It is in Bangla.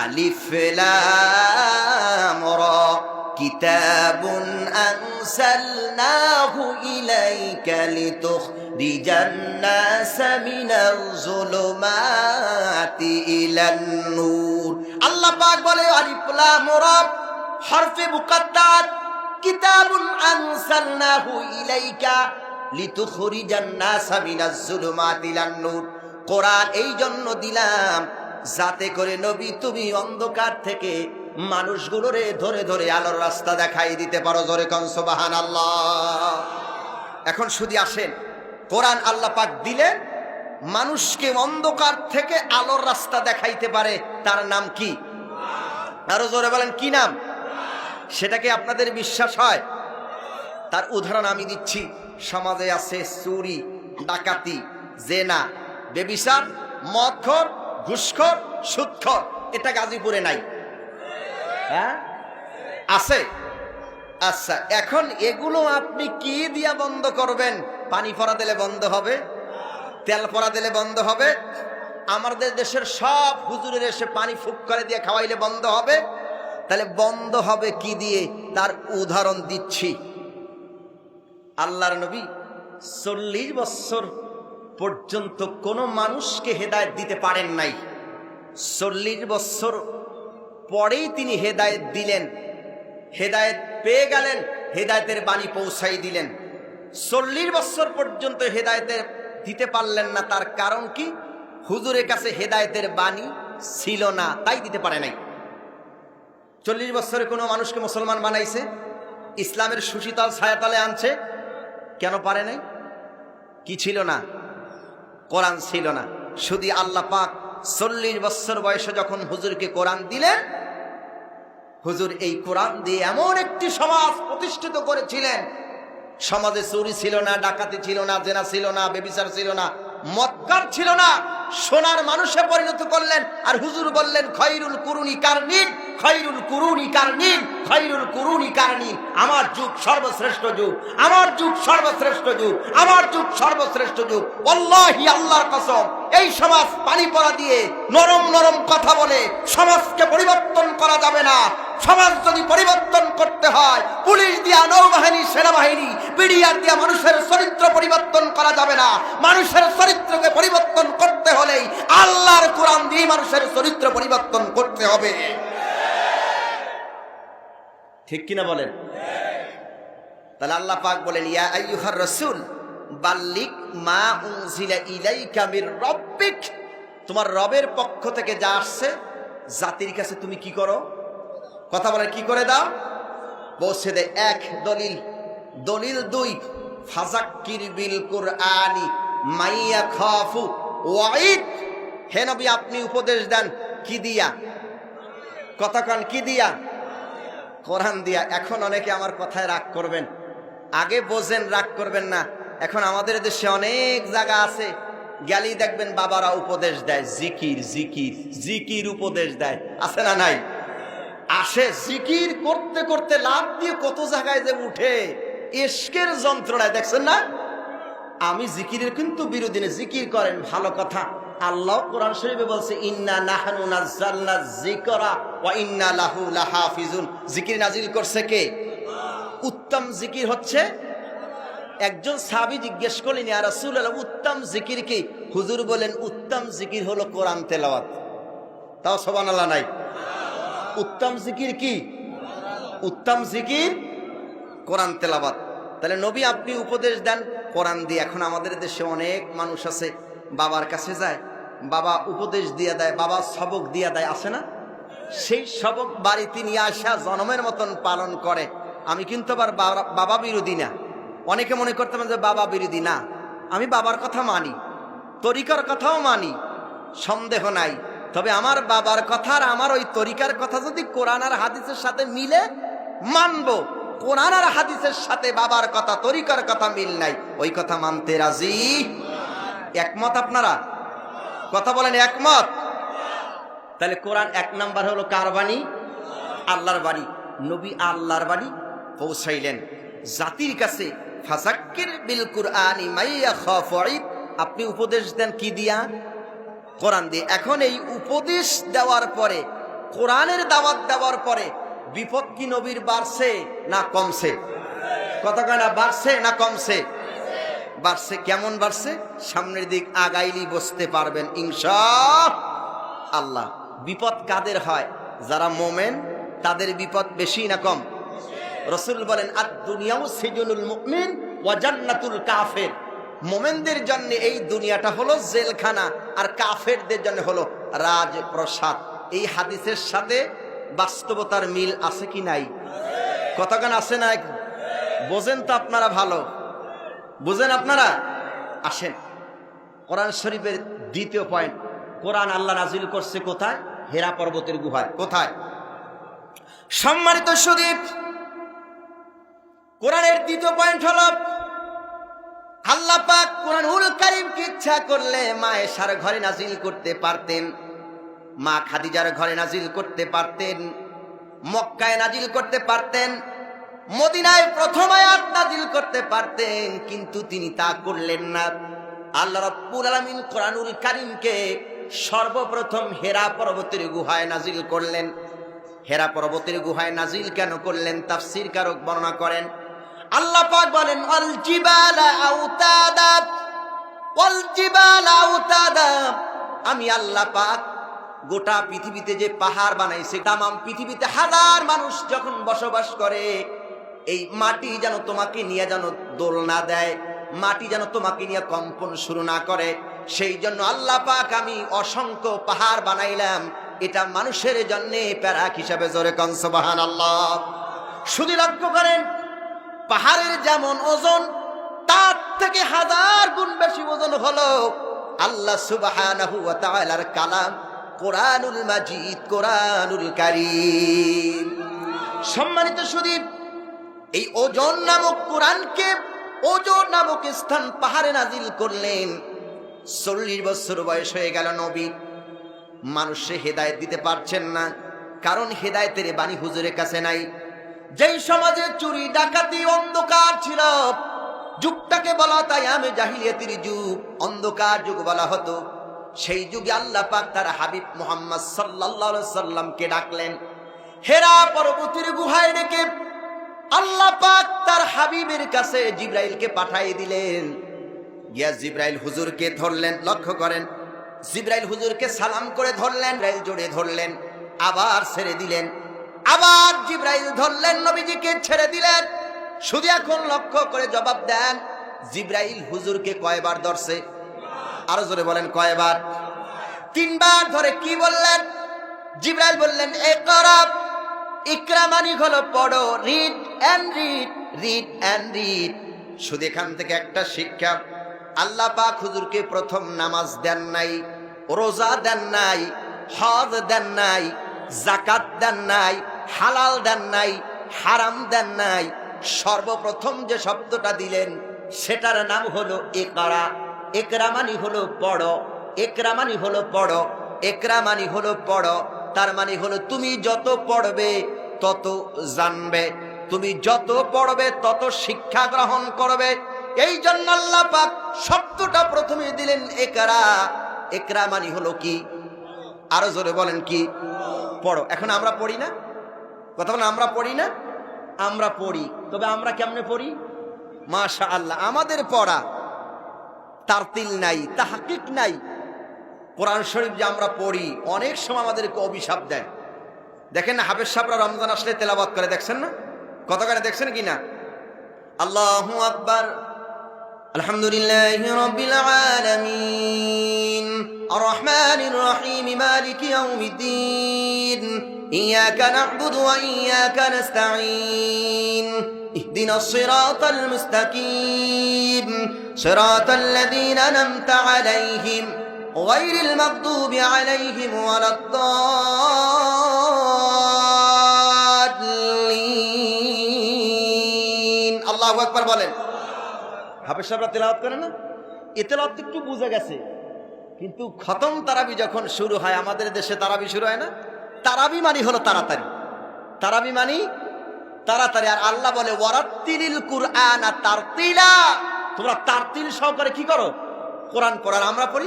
আলিফ লাম রা। কিতাবুন আনসালনাহু ইলাইকা লিতুখরিজান নাসা মিনাল যুলুমাতি ইলান নূর। আল্লাহ পাক বলে, আলিফ লাম রা, হরফে মুকাদ্দার কিতাবুন আনসালনাহু ইলাইকা লিতুখরিজান নাসা মিনাজ যুলুমাতি ইলান নূর। কোরআন এই জন্য দিলাম যাতে করে নবী তুমি অন্ধকার থেকে মানুষগুলোরে ধরে ধরে আলোর রাস্তা দেখাই দিতে পারো। জোরে কনসবাহান আল্লাহ এখন শুধু আসেন, কোরআন আল্লাহ পাক দিলেন, মানুষকে অন্ধকার থেকে আলোর রাস্তা দেখাইতে পারে, তার নাম কি? আরও জোরে বলেন, কি নাম? সেটাকে আপনাদের বিশ্বাস হয়? তার উদাহরণ আমি দিচ্ছি, সমাজে আছে চুরি, ডাকাতি, জেনা বেবিসার মদখর ঘুষখর, সুদখর, এটা গাজীপুরে নাই। হ্যাঁ? আছে? আচ্ছা এখন এগুলো আপনি কি দিয়া বন্ধ করবেন? পানি পরা দিলে বন্ধ হবে, তেল পরা দিলে বন্ধ হবে, আমাদের দেশের সব হুজুরের এসে পানি ফুক করে দিয়ে খাওয়াইলে বন্ধ হবে। তাহলে বন্ধ হবে কি দিয়ে? তার উদাহরণ দিচ্ছি। আল্লাহর নবী চল্লিশ বছর পর্যন্ত কোনো মানুষকে হেদায়েত দিতে পারেন নাই। চল্লিশ বছর পরেই তিনি হেদায়েত দিলেন। হেদায়েত পেয়ে গেলেন, হেদায়েতের বাণী পৌঁছাই দিলেন। চল্লিশ বছর পর্যন্ত হেদায়েতের দিতে পারলেন না, তার কারণ কি? হুজুরের কাছে হেদায়েতের বাণী ছিল না, তাই দিতে পারে নাই। চল্লিশ বছরে কোনো মানুষকে মুসলমান বানাইছে, ইসলামের সুশীতল ছায়াতলে আনছে, কেন পারে নাই? কি ছিল না? কোরআন ছিল না। শুধু আল্লাহ পাক চল্লিশ বছর বয়সে যখন হুজুরকে কোরআন দিলেন, হুজুর এই কোরআন দিয়ে এমন একটি সমাজ প্রতিষ্ঠিত করেছিলেন। সমাজে চুরি ছিল না, ডাকাতি ছিল না, জেনা ছিল না, বেবিচার ছিল না। মক্কার ছিল না। সোনার মানুষে পরিণত করলেন। আর হুজুর বললেন, খৈরুল কুরুনি কারনিন খৈরুল কুরুনি কারনিন খৈরুল কুরুনি কারনিন আমার যুগ সর্বশ্রেষ্ঠ যুগ, আমার যুগ সর্বশ্রেষ্ঠ যুগ, আমার যুগ সর্বশ্রেষ্ঠ যুগ। আল্লাহি আল্লাহর কসম, এই সমাজ পানি পড়া দিয়ে নরম নরম কথা বলে সমাজকে পরিবর্তন করা যাবে না। সমাজ যদি পরিবর্তন করতে হয়, পুলিশ দিয়া, নৌবাহিনী, সেনাবাহিনী পিডিআর দিয়া মানুষের চরিত্র পরিবর্তন করা যাবে না। মানুষের চরিত্রকে পরিবর্তন করতে হলেই আল্লাহর কোরআন দিয়ে মানুষের চরিত্র পরিবর্তন করতে হবে। ঠিক কিনা বলেন? তাহলে আল্লাহ পাক বলেন, ইয়া আইয়ুহার রাসূল বাল্লিক মা উনজিলা ইলাইকা মির রব্বিক। তোমার রবের পক্ষ থেকে যা আসছে, জাতির কাছে তুমি কি করো? কথা বলে কি করে দাও? পৌঁছে দে এক দলিল দলিল দুই, ফাজাক্কির বিল কুরআনি মাইয়া খাফু ওয়াইদ হে নবী, আপনি উপদেশ দেন, কি দিয়া? কথা কন, কি দিয়া? কোরআন দিয়া। এখন অনেকে আমার কথায় রাগ করবেন। আগে বোঝেন, রাগ করবেন না। এখন আমাদের দেশে অনেক জায়গা আছে, গেলেই দেখবেন বাবারা উপদেশ দেয়, জিকির জিকির জিকির উপদেশ দেয়। আছে না নাই? আসে জিকির করতে করতে লাভ দিয়ে কত জায়গায় যে উঠে। এসকের যন্ত্রণায়, দেখছেন না? আমি জিকিরের কিন্তু বিরোধী জিকির করেন, ভালো কথা। আল্লাহ কোরআন শরীফে বলছে, ইন্না নাহানু নাযালনা যিকরা ওয়া ইন্না লাহু লাহাফিজুন। জিকির নাজিল করছে কে? উত্তম জিকির হচ্ছে, একজন সাহাবী জিজ্ঞেস করলেন, ইয়া রাসূলুল্লাহ, উত্তম জিকির কি? হুজুর বলেন, উত্তম জিকির হলো কোরআন তেলাওয়াত। তাও সুবহানাল্লাহ নাই। উত্তম জিকির কি? উত্তম জিকির, কোরআন তেলাবাত তাহলে নবী আপনি উপদেশ দেন, কোরআন দিয়ে। এখন আমাদের দেশে অনেক মানুষ আছে, বাবার কাছে যায়, বাবা উপদেশ দিয়ে দেয়, বাবা সবক দিয়ে দেয় আসে না? সেই সবক বাড়িতে নিয়ে আসা জনমের মতন পালন করে। আমি কিন্তু আবার বাবা- বিরোধী না। অনেকে মনে করতে পারেন যে বাবা বিরোধী না। আমি বাবার কথা মানি, তরিকার কথাও মানি, সন্দেহ নাই। তবে আমার বাবার কথা আর আমার ওই তরিকার কথা যদি কোরআন আর হাদিসের সাথে মিলে, মানবো। কোরআন আর হাদিসের সাথে বাবার কথা, তরিকার কথা মিল নাই। ওই কথা মানতে রাজি? একমত আপনারা? কথা বলেন একমত? তাহলে কোরআন এক নাম্বার হলো কার বাণী? আল্লাহর বাণী। নবী আল্লাহর বাণী পৌঁছাইলেন। জাতির কাছে, ফাজাক্কির বিল কুরআনি মাইয়া খাফাইদ আপনি উপদেশ দেন কি দিয়া? কোরআন দিয়ে। এখন এই উপদেশ দেওয়ার পরে, কোরআনের দাওয়াত দেওয়ার পরে বিপদ কি নবীর বাড়ছে না কমছে? কথা কয় না, বাড়ছে না কমছে? বাড়ছে কেমন বাড়ছে? সামনের দিক আগাইলি বসতে পারবেন ইনশা আল্লাহ, বিপদ কাদের হয়? যারা মোমেন, তাদের বিপদ বেশি না কম? রসুল বলেন আর দুনিয়াও সিজনুল মুমিন ওয়া জান্নাতুল কাফের। মোমেনদের জন্য এই দুনিয়াটা হলো জেলখানা, আর কাফেরদের জন্য হলো রাজপ্রসাদ। এই হাদিসের সাথে বাস্তবতার মিল আছে কি নাই? কতক্ষণ আছে না বোঝেন তো আপনারা ভালো। বুঝেন আপনারা? আসেন। কোরআন শরীফের দ্বিতীয় পয়েন্ট, কোরআন আল্লাহ নাজিল করছে কোথায়? হেরা পর্বতের গুহায়। কোথায়? সম্মানিত সুদীপ, কোরআনের দ্বিতীয় পয়েন্ট হল আল্লাহ পাক কোরআনুল কারিমকে ইচ্ছা করলে মা ঘরে নাজিল করতে পারতেন, মা খাদিজার ঘরে নাজিল করতে পারতেন, মক্কায় নাজিল করতে পারতেন, মদিনায় প্রথম আয়াত নাজিল করতে পারতেন, কিন্তু তিনি তা করলেন না। আল্লাহ রাব্বুল আলামিন কোরআনুল কারিমকে সর্বপ্রথম হেরা পর্বতের গুহায় নাজিল করলেন। হেরা পর্বতের গুহায় নাজিল কেন করলেন? তাফসীর কারক বর্ণনা করেন। আল্লাহ পাক বলেন অল জিবালা আউতাদা অল জিবালা আউতাদা। আমি আল্লাহ পাক গোটা পৃথিবীতে যে পাহাড় বানাইছে, তামাম পৃথিবীতে হাজার মানুষ যখন বসবাস করে, এই মাটি যেন তোমাকে নিয়ে যেন দোল না দেয়, মাটি যেন তোমাকে নিয়ে কম্পন শুরু না করে, সেই জন্য আল্লাহ পাক আমি অসংখ্য পাহাড় বানাইলাম। এটা মানুষের জন্য প্যারাক হিসাবে জোরে কনসবাহান আল্লাহ শুধু লক্ষ্য করেন পাহাড়ের যেমন ওজন, তার থেকে হাজার গুণ বেশি ওজন হলো আল্লাহ সুবহানাহু কালাম কোরআনুল মাজিদ, কোরআনুল কারীম। সম্মানিত সুদীপ, এই ওজন নামক কোরআনকে ওজন নামক স্থান পাহাড়ে নাজিল করলেন। চল্লিশ বছর বয়স হয়ে গেল নবী। মানুষে হেদায়েত দিতে পারছেন না, কারণ হেদায়েতের বাণী হুজুরের কাছে নাই। যেই সমাজে চুরি, ডাকাতি, অন্ধকার ছিল, যুগটাকে বলা তাই আমি জাহিলিয়াতির যুগ, অন্ধকার যুগ বলা হতো। সেই যুগে আল্লাহ পাক তার হাবিব মোহাম্মদ আলাইহি সাল্লামকে ডাকলেন, হেরা পর্বতের গুহায় রেখে আল্লাহ পাক তার হাবিবের কাছে জিব্রাইলকে পাঠিয়ে দিলেন। গিয়া জিব্রাইল হুজুরকে ধরলেন, লক্ষ্য করেন, জিব্রাইল হুজুরকে সালাম করে ধরলেন রাইল জোরে ধরলেন, আবার ছেড়ে দিলেন। আবার জিব্রাইল ধরলেন, নবীজিকে ছেড়ে দিলেন। শুধু এখন লক্ষ্য করে জবাব দেন, জিব্রাইল হুজুরকে কয়বার ধরছে? আরও জোরে বলেন, কয়বার? তিনবার ধরে কি বললেন? জিব্রাইল বললেন, এ করব, ইকরামানি হলো পড়ো read and read read and read শুধু এখান থেকে একটা শিক্ষা, আল্লাহ পাক হুজুরকে প্রথম নামাজ দেন নাই, রোজা দেন নাই, হজ দেন নাই জাকাত দেন নাই হালাল দেন নাই, হারাম দেন নাই, সর্বপ্রথম যে শব্দটা দিলেন, সেটার নাম হলো একরা একরামানি হলো পড়ো একরামানি হলো পড়ো একরামানি হলো পড়, তার মানে হলো তুমি যত পড়বে, তত জানবে। তুমি যত পড়বে, তত শিক্ষা গ্রহণ করবে। এই জন্য আল্লাহ পাক শব্দটা প্রথমে দিলেন একরা একরা মানে হলো কি? আরও জোরে বলেন কি? পড়ো। এখন আমরা পড়ি না? কথা বলেন আমরা পড়ি না? আমরা পড়ি। তবে আমরা কেমনে পড়ি? মাশা আল্লাহ আমাদের পড়া তারতিল নাই, তাহাকিক নাই। কোরআন শরীফ যে আমরা পড়ি, অনেক সময় আমাদেরকে অভিশাপ দেয়। দেখেন না, হাফেজ সাহরা রমজান আসলে তেলাবাদ করে, দেখছেন না? কত করে দেখছেন কি না? আল্লাহ আকবার। আলহামদুলিল্লাহ الرحمن الرحيم مالك يوم الدين إياك نعبد وإياك نستعين اهدنا الصراط المستقيم صراط الذين نمت عليهم غير المغضوب عليهم ولا الضالين الله أكبر বলেন হাফেজ সাহেবরা তেলাওয়াত করে না এ তেলাওয়াত তো একটু বুঝে গেছে কিন্তু খতম তারাবি যখন শুরু হয়, আমাদের দেশে তারাবি শুরু হয় না? তারাবি মানি হলো তাড়াতাড়ি। তারাবি মানি তাড়াতাড়ি। আর আল্লাহ বলে, ওয়ারাত্তিলিল কুরআন আর তারতিলা। তোমরা তারতিল সহকারে কি করো? কোরআন পড়ার আমরা পড়ি